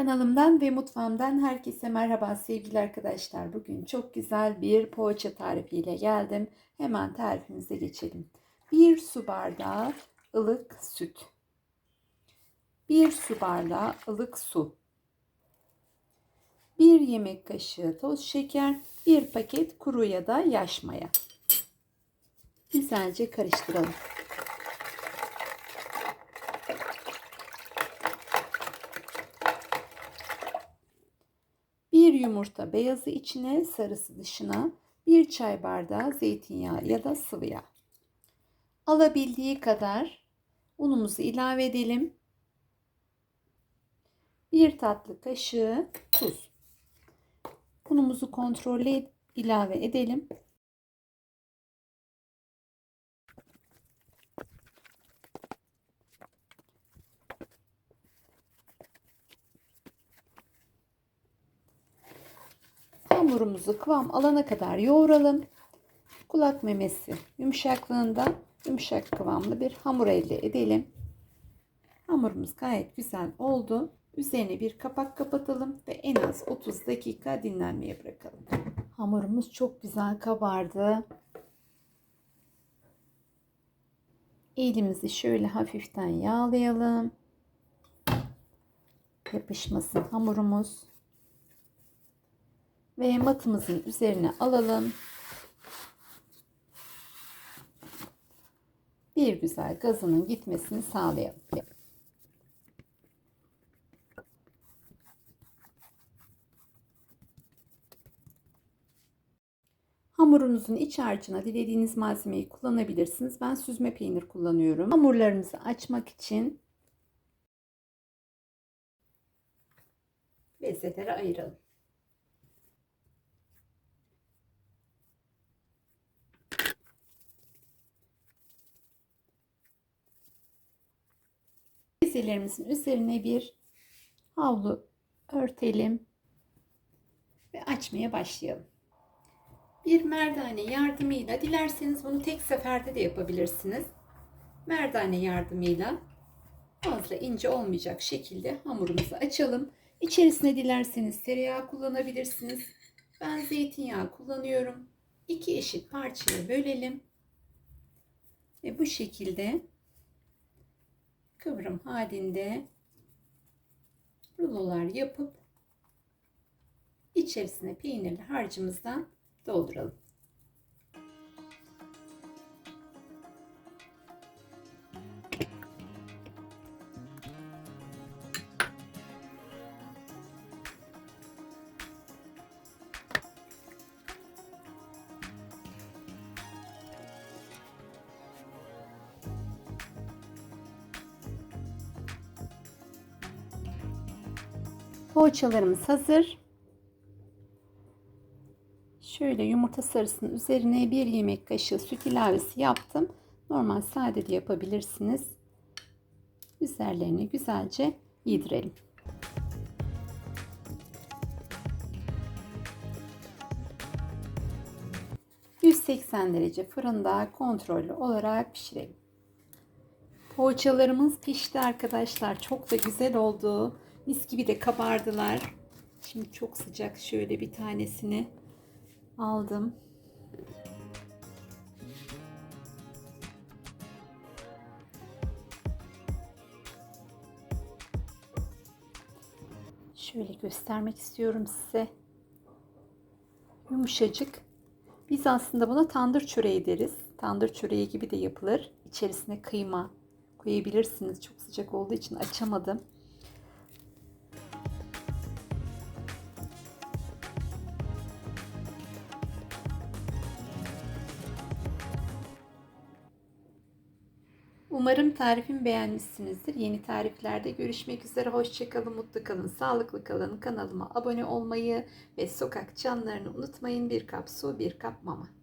Kanalımdan ve mutfağımdan herkese merhaba sevgili arkadaşlar. Bugün çok güzel bir poğaça tarifiyle geldim. Hemen tarifimize geçelim. 1 su bardağı ılık süt. 1 su bardağı ılık su. 1 yemek kaşığı toz şeker, 1 paket kuru ya da yaş maya. Güzelce karıştıralım. Bir yumurta beyazı içine, sarısı dışına, bir çay bardağı zeytinyağı ya da sıvı yağ. Alabildiği kadar unumuzu ilave edelim. Bir tatlı kaşığı tuz. Unumuzu kontrollü ilave edelim. Hamurumuzu kıvam alana kadar yoğuralım. Kulak memesi yumuşaklığında yumuşak kıvamlı bir hamur elde edelim. Hamurumuz gayet güzel oldu. Üzerine bir kapak kapatalım ve en az 30 dakika dinlenmeye bırakalım. Hamurumuz çok güzel kabardı. Elimizi şöyle hafiften yağlayalım. Yapışmasın hamurumuz ve matımızın üzerine alalım. Bir güzel gazının gitmesini sağlayalım. Hamurunuzun iç harcına dilediğiniz malzemeyi kullanabilirsiniz. Ben süzme peynir kullanıyorum. Hamurlarımızı açmak için bezeleri ayıralım. Bezelerimizin üzerine bir havlu örtelim ve açmaya başlayalım. Bir merdane yardımıyla dilerseniz bunu tek seferde de yapabilirsiniz. Merdane yardımıyla fazla ince olmayacak şekilde hamurumuzu açalım. İçerisine dilerseniz tereyağı kullanabilirsiniz. Ben zeytinyağı kullanıyorum. İki eşit parçaya bölelim. Ve bu şekilde kıvrım halinde rulolar yapıp içerisine peynirli harcımızdan dolduralım. Poğaçalarımız hazır. Şöyle yumurta sarısının üzerine bir yemek kaşığı süt ilavesi yaptım. Normal sade de yapabilirsiniz. Üzerlerine güzelce yedirelim. ...180 derece fırında kontrollü olarak pişirelim. Poğaçalarımız pişti arkadaşlar. Çok da güzel oldu. Mis gibi de kabardılar. Şimdi çok sıcak şöyle bir tanesini aldım. Şöyle göstermek istiyorum size. Yumuşacık. Biz aslında buna tandır çöreği deriz. Tandır çöreği gibi de yapılır. İçerisine kıyma koyabilirsiniz. Çok sıcak olduğu için açamadım. Umarım tarifimi beğenmişsinizdir. Yeni tariflerde görüşmek üzere. Hoşçakalın, mutlu kalın, sağlıklı kalın. Kanalıma abone olmayı ve sokak canlarını unutmayın. Bir kap su, bir kap mama.